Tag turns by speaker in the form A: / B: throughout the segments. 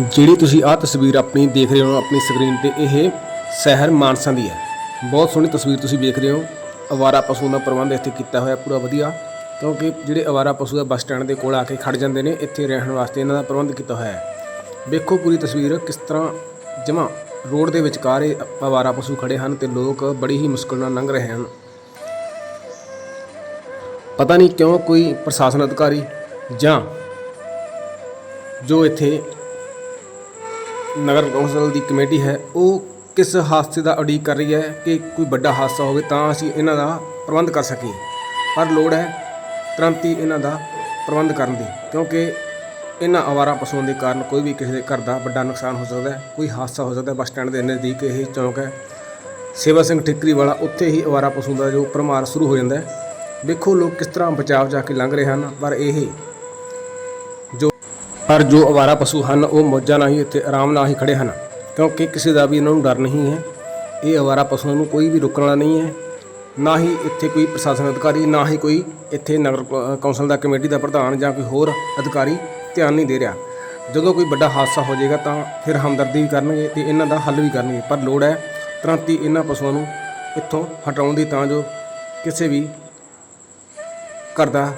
A: ਜਿਹੜੀ ਤੁਸੀਂ ਆਹ ਤਸਵੀਰ ਆਪਣੀ ਦੇਖ ਰਹੇ ਹੋ ਆਪਣੀ ਸਕਰੀਨ ਤੇ, ਇਹ ਸ਼ਹਿਰ ਮਾਨਸਾ ਦੀ ਹੈ। ਬਹੁਤ ਸੋਹਣੀ ਤਸਵੀਰ ਤੁਸੀਂ ਵੇਖ ਰਹੇ ਹੋ। ਅਵਾਰਾ ਪਸ਼ੂ ਦਾ ਪ੍ਰਬੰਧ ਇੱਥੇ ਕੀਤਾ ਹੋਇਆ, ਪੂਰਾ ਵਧੀਆ। ਕਿਉਂਕਿ ਜਿਹੜੇ ਅਵਾਰਾ ਪਸ਼ੂ ਆ, ਬੱਸ ਸਟੈਂਡ ਦੇ ਕੋਲ ਆ ਕੇ ਖੜ ਜਾਂਦੇ ਨੇ, ਇੱਥੇ ਰਹਿਣ ਵਾਸਤੇ ਇਹਨਾਂ ਦਾ ਪ੍ਰਬੰਧ ਕੀਤਾ ਹੋਇਆ ਹੈ। ਵੇਖੋ ਪੂਰੀ ਤਸਵੀਰ, ਕਿਸ ਤਰ੍ਹਾਂ ਜਮਾ ਰੋਡ ਦੇ ਵਿਚਕਾਰ ਇਹ ਅਵਾਰਾ ਪਸ਼ੂ ਖੜੇ ਹਨ ਤੇ ਲੋਕ ਬੜੀ ਹੀ ਮੁਸ਼ਕਲ ਨਾਲ ਲੰਘ ਰਹੇ ਹਨ। ਪਤਾ ਨਹੀਂ ਕਿਉਂ ਕੋਈ ਪ੍ਰਸ਼ਾਸਨ ਅਧਿਕਾਰੀ ਜਾਂ ਜੋ ਇੱਥੇ ਨਗਰ ਕੌਂਸਲ ਦੀ ਕਮੇਟੀ ਹੈ, ਉਹ ਕਿਸ ਹਾਦਸੇ ਦਾ ਉਡੀਕ ਕਰ ਰਹੀ ਹੈ ਕਿ ਕੋਈ ਵੱਡਾ ਹਾਦਸਾ ਹੋਵੇ ਤਾਂ ਅਸੀਂ ਇਹਨਾਂ ਦਾ ਪ੍ਰਬੰਧ ਕਰ ਸਕੀਏ। ਪਰ ਲੋੜ ਹੈ ਤੁਰੰਤ ਹੀ ਇਹਨਾਂ ਦਾ ਪ੍ਰਬੰਧ ਕਰਨ ਦੀ, ਕਿਉਂਕਿ ਇਹਨਾਂ ਆਵਾਰਾ ਪਸ਼ੂਆਂ ਦੇ ਕਾਰਨ ਕੋਈ ਵੀ ਕਿਸੇ ਦੇ ਘਰ ਦਾ ਵੱਡਾ ਨੁਕਸਾਨ ਹੋ ਸਕਦਾ ਹੈ, ਕੋਈ ਹਾਦਸਾ ਹੋ ਸਕਦਾ ਹੈ, ਬੱਸ ਸਟੈਂਡ ਦੇ ਨਜ਼ਦੀਕ ਇਹ ਚੌਂਕ ਹੈ। ਸੇਵਾ ਸਿੰਘ ਠਿਕਰੀ ਵਾਲਾ ਉੱਥੇ ਹੀ ਆਵਾਰਾ ਪਸ਼ੂ ਦਾ ਜੋ ਭਰਮਾਰ ਸ਼ੁਰੂ ਹੋ ਜਾਂਦਾ ਹੈ। ਵੇਖੋ ਲੋਕ ਕਿਸ ਤਰ੍ਹਾਂ ਬਚਾਵ ਜਾ ਕੇ ਲੰਘ ਰਹੇ ਹਨ, ਪਰ ਇਹ ਪਰ ਜੋ ਅਵਾਰਾ ਪਸ਼ੂ ਹਨ, ਉਹ ਮੌਜਾਂ ਨਾਲ ਹੀ ਇੱਥੇ ਆਰਾਮ ਨਾਲ ਹੀ ਖੜੇ ਹਨ। ਕਿਉਂਕਿ ਕਿਸੇ ਦਾ ਵੀ ਇਹਨਾਂ ਨੂੰ ਡਰ ਨਹੀਂ ਹੈ। ਇਹ ਅਵਾਰਾ ਪਸ਼ੂਆਂ ਨੂੰ ਕੋਈ ਵੀ ਰੋਕਣ ਵਾਲਾ ਨਹੀਂ ਹੈ। ਨਾ ਹੀ ਇੱਥੇ ਕੋਈ ਪ੍ਰਸ਼ਾਸਨ ਅਧਿਕਾਰੀ, ਨਾ ਹੀ ਕੋਈ ਇੱਥੇ ਨਗਰ ਕੌਂਸਲ ਦਾ ਕਮੇਟੀ ਦਾ ਪ੍ਰਧਾਨ ਜਾਂ ਕੋਈ ਹੋਰ ਅਧਿਕਾਰੀ ਧਿਆਨ ਨਹੀਂ ਦੇ ਰਿਹਾ। ਜਦੋਂ ਕੋਈ ਵੱਡਾ ਹਾਦਸਾ ਹੋ ਜਾਏਗਾ ਤਾਂ ਫਿਰ ਹਮਦਰਦੀ ਵੀ ਕਰਨਗੇ ਤੇ ਇਹਨਾਂ ਦਾ ਹੱਲ ਵੀ ਕਰਨਗੇ। ਪਰ ਲੋੜ ਹੈ ਤੁਰੰਤ ਹੀ ਇਹਨਾਂ ਪਸ਼ੂਆਂ ਨੂੰ ਇੱਥੋਂ ਹਟਾਉਣ ਦੀ ਤਾਂ ਜੋ ਕਿਸੇ ਵੀ ਘਰ ਦਾ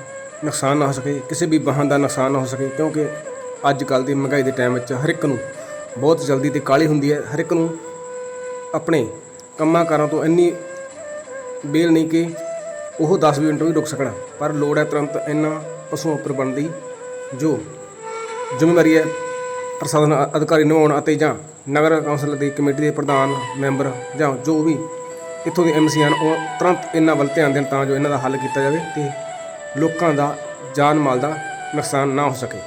A: ਨੁਕਸਾਨ ਨਾ ਹੋ ਸਕੇ, ਕਿਸੇ ਵੀ ਵਾਹਨ ਦਾ ਨੁਕਸਾਨ ਨਾ ਹੋ ਸਕੇ। ਕਿਉਂਕਿ ਅੱਜ ਕੱਲ ਦੀ ਮਹਿੰਗਾਈ ਦੇ ਟਾਈਮ ਵਿੱਚ ਹਰ ਇੱਕ ਨੂੰ ਬਹੁਤ ਜਲਦੀ ਤੇ ਕਾਹਲੀ ਹੁੰਦੀ ਹੈ, ਹਰ ਇੱਕ ਨੂੰ ਆਪਣੇ ਕੰਮਾਂ ਕਾਰਾਂ ਤੋਂ ਇੰਨੀ ਬੇਲ ਨਹੀਂ ਕਿ ਉਹ 10 ਮਿੰਟ ਵੀ ਰੁਕ ਸਕਣ। ਪਰ ਲੋੜ ਹੈ ਤੁਰੰਤ ਇਹਨਾਂ ਪਸ਼ੂਆਂ ਉੱਪਰ ਬਣਦੀ ਜੋ ਜ਼ਿੰਮੇਵਾਰੀ ਹੈ ਪ੍ਰਸ਼ਾਸਨ ਅਧਿਕਾਰੀ ਨਿਭਾਉਣ ਅਤੇ ਜਾਂ ਨਗਰ ਕੌਂਸਲ ਦੀ ਕਮੇਟੀ ਦੇ ਪ੍ਰਧਾਨ, ਮੈਂਬਰ ਜਾਂ ਜੋ ਵੀ ਇੱਥੋਂ ਦੇ ਐਮਸੀ ਹਨ, ਉਹ ਤੁਰੰਤ ਇਹਨਾਂ ਵੱਲ ਧਿਆਨ ਦੇਣ ਤਾਂ ਜੋ ਇਹਨਾਂ ਦਾ ਹੱਲ ਕੀਤਾ ਜਾਵੇ ਤੇ ਲੋਕਾਂ ਦਾ ਜਾਨ ਮਾਲ ਦਾ ਨੁਕਸਾਨ ਨਾ ਹੋ ਸਕੇ।